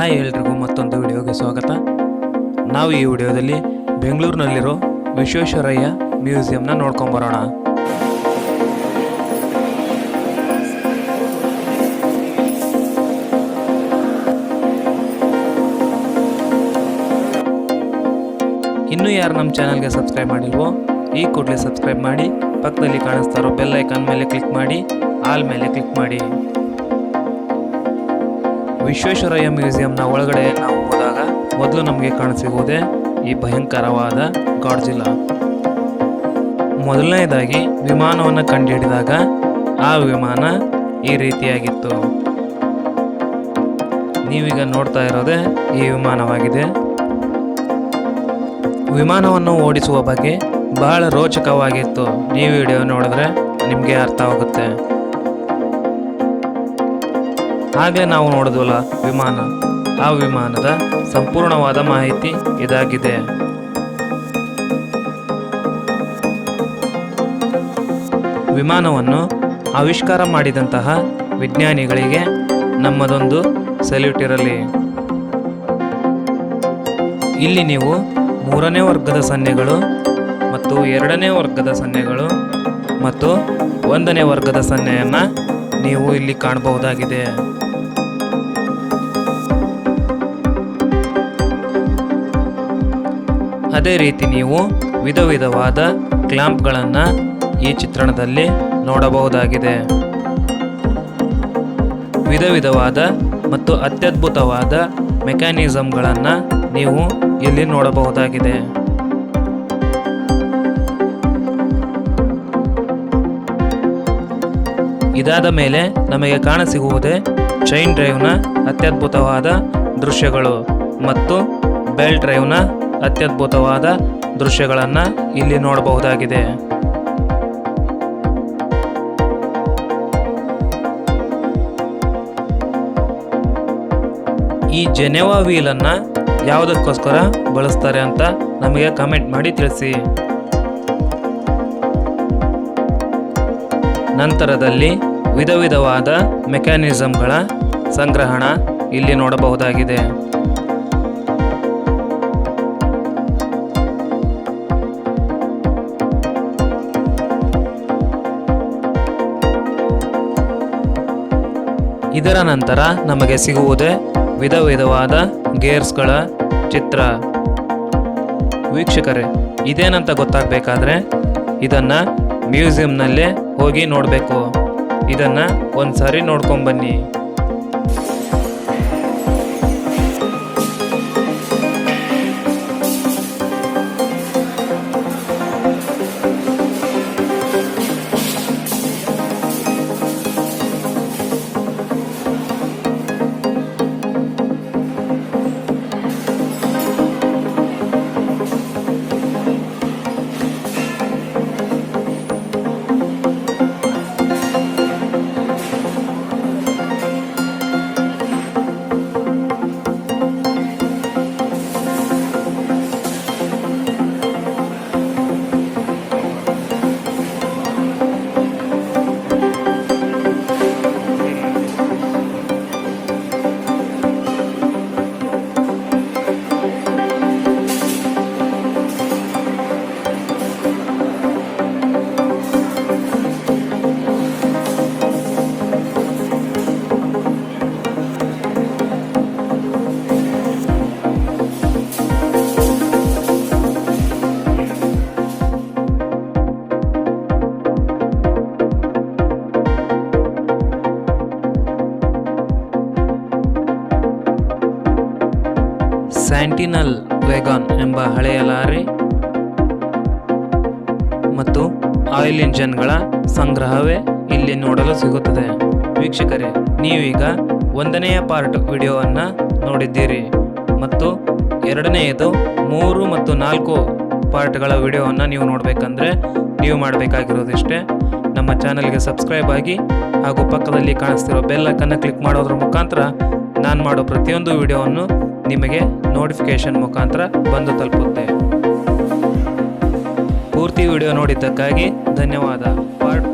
Hi ಎಲ್ರಿಗೂ ಮತ್ತೊಂದು ವಿಡಿಯೋಗೆ ಸ್ವಾಗತ. ನಾವು ಈ ವಿಡಿಯೋದಲ್ಲಿ ಬೆಂಗಳೂರಿನಲ್ಲಿರೋ ವಿಶ್ವೇಶ್ವರಯ್ಯ ಮ್ಯೂಸಿಯಂನ ನೋಡ್ಕೊಂಬರೋಣ ಇನ್ನೂ ಯಾರು ನಮ್ಮ ಚಾನಲ್ಗೆ ಸಬ್ಸ್ಕ್ರೈಬ್ ಮಾಡಿಲ್ವೋ, ಈ ಕೂಡಲೇ ಸಬ್ಸ್ಕ್ರೈಬ್ ಮಾಡಿ, ಪಕ್ಕದಲ್ಲಿ ಕಾಣಿಸ್ತಾ ಇರೋ ಬೆಲ್ ಮೇಲೆ ಕ್ಲಿಕ್ ಮಾಡಿ, ಆಲ್ ಮೇಲೆ ಕ್ಲಿಕ್ ಮಾಡಿ. ವಿಶ್ವೇಶ್ವರಯ್ಯ ಮ್ಯೂಸಿಯಂನ ಒಳಗಡೆ ನಾವು ಹೋದಾಗ ಮೊದಲು ನಮಗೆ ಕಾಣಸಿಗುವುದೇ ಈ ಭಯಂಕರವಾದ ಗಾಡ್ಜಿಲ್ಲ. ಮೊದಲನೇದಾಗಿ ವಿಮಾನವನ್ನು ಕಂಡುಹಿಡಿದಾಗ ಆ ವಿಮಾನ ಈ ರೀತಿಯಾಗಿತ್ತು. ನೀವೀಗ ನೋಡ್ತಾ ಇರೋದೇ ಈ ವಿಮಾನವಾಗಿದೆ. ವಿಮಾನವನ್ನು ಓಡಿಸುವ ಬಗ್ಗೆ ಬಹಳ ರೋಚಕವಾಗಿತ್ತು. ನೀವು ವಿಡಿಯೋ ನೋಡಿದ್ರೆ ನಿಮಗೆ ಅರ್ಥವಾಗುತ್ತೆ ಹಾಗೆ ನಾವು ನೋಡಿದ್ವಲ್ಲ, ವಿಮಾನ. ಆ ವಿಮಾನದ ಸಂಪೂರ್ಣವಾದ ಮಾಹಿತಿ ಇದಾಗಿದೆ. ವಿಮಾನವನ್ನು ಆವಿಷ್ಕಾರ ಮಾಡಿದಂತಹ ವಿಜ್ಞಾನಿಗಳಿಗೆ ನಮ್ಮದೊಂದು ಸಲ್ಯೂಟ್ ಇರಲಿ. ಇಲ್ಲಿ ನೀವು ಮೂರನೇ ವರ್ಗದ ಸನ್ನೆಗಳು ಮತ್ತು ಎರಡನೇ ವರ್ಗದ ಸನ್ನೆಗಳು ಮತ್ತು ಒಂದನೇ ವರ್ಗದ ಸನ್ನೆಯನ್ನು ನೀವು ಇಲ್ಲಿ ಕಾಣಬಹುದಾಗಿದೆ. ಅದೇ ರೀತಿ ನೀವು ವಿಧ ವಿಧವಾದ ಕ್ಲಾಂಪ್ಗಳನ್ನು ಈ ಚಿತ್ರಣದಲ್ಲಿ ನೋಡಬಹುದಾಗಿದೆ. ವಿಧ ವಿಧವಾದ ಮತ್ತು ಅತ್ಯದ್ಭುತವಾದ ಮೆಕ್ಯಾನಿಸಮ್ಗಳನ್ನು ನೀವು ಇಲ್ಲಿ ನೋಡಬಹುದಾಗಿದೆ. ಇದಾದ ಮೇಲೆ ನಮಗೆ ಕಾಣಸಿಗುವುದೇ ಚೈನ್ ಡ್ರೈವ್ನ ಅತ್ಯದ್ಭುತವಾದ ದೃಶ್ಯಗಳು ಮತ್ತು ಬೆಲ್ ಡ್ರೈವ್ನ ಅತ್ಯದ್ಭುತವಾದ ದೃಶ್ಯಗಳನ್ನು ಇಲ್ಲಿ ನೋಡಬಹುದಾಗಿದೆ. ಈ ಜೆನೆವಾ ವೀಲನ್ನು ಯಾವುದಕ್ಕೋಸ್ಕರ ಬಳಸ್ತಾರೆ ಅಂತ ನಮಗೆ ಕಮೆಂಟ್ ಮಾಡಿ ತಿಳಿಸಿ. ನಂತರದಲ್ಲಿ ವಿಧ ವಿಧವಾದ ಮೆಕ್ಯಾನಿಸಮ್ಗಳ ಸಂಗ್ರಹಣ ಇಲ್ಲಿ ನೋಡಬಹುದಾಗಿದೆ. ಇದರ ನಂತರ ನಮಗೆ ಸಿಗುವುದೇ ವಿಧ ವಿಧವಾದ ಗೇರ್ಸ್ಗಳ ಚಿತ್ರ. ವೀಕ್ಷಕರೇ, ಇದೇನಂತ ಗೊತ್ತಾಗಬೇಕಾದ್ರೆ ಇದನ್ನು ಮ್ಯೂಸಿಯಂನಲ್ಲೇ ಹೋಗಿ ನೋಡಬೇಕು. ಇದನ್ನು ಒಂದು ಸಾರಿ ನೋಡ್ಕೊಂಬನ್ನಿ ಸ್ಯಾಂಟಿನಲ್ ವೇಗಾನ್ ಎಂಬ ಹಳೆಯ ಲಾರಿ ಮತ್ತು ಆಯಿಲ್ ಇಂಜನ್ಗಳ ಸಂಗ್ರಹವೇ ಇಲ್ಲಿ ನೋಡಲು ಸಿಗುತ್ತದೆ. ವೀಕ್ಷಕರೇ, ನೀವೀಗ ಒಂದನೆಯ ಪಾರ್ಟ್ ವಿಡಿಯೋವನ್ನು ನೋಡಿದ್ದೀರಿ ಮತ್ತು ಎರಡನೆಯದು ಮೂರು ಮತ್ತು ನಾಲ್ಕು ಪಾರ್ಟ್ಗಳ ವಿಡಿಯೋವನ್ನು ನೀವು ನೋಡಬೇಕಂದ್ರೆ ನೀವು ಮಾಡಬೇಕಾಗಿರೋದಿಷ್ಟೇ. ನಮ್ಮ ಚಾನಲ್ಗೆ ಸಬ್ಸ್ಕ್ರೈಬ್ ಆಗಿ ಹಾಗೂ ಪಕ್ಕದಲ್ಲಿ ಕಾಣಿಸ್ತಿರೋ ಬೆಲ್ಲಕ್ಕನ್ನು ಕ್ಲಿಕ್ ಮಾಡೋದ್ರ ಮುಖಾಂತರ ನಾನು ಮಾಡೋ ಪ್ರತಿಯೊಂದು ವಿಡಿಯೋವನ್ನು ನಿಮಗೆ ನೋಟಿಫಿಕೇಶನ್ ಮುಖಾಂತರ ಬಂದು ತಲುಪುತ್ತೆ. ಪೂರ್ತಿ ವಿಡಿಯೋ ನೋಡಿದ್ದಕ್ಕಾಗಿ ಧನ್ಯವಾದ. ಪಾರ್ಟ್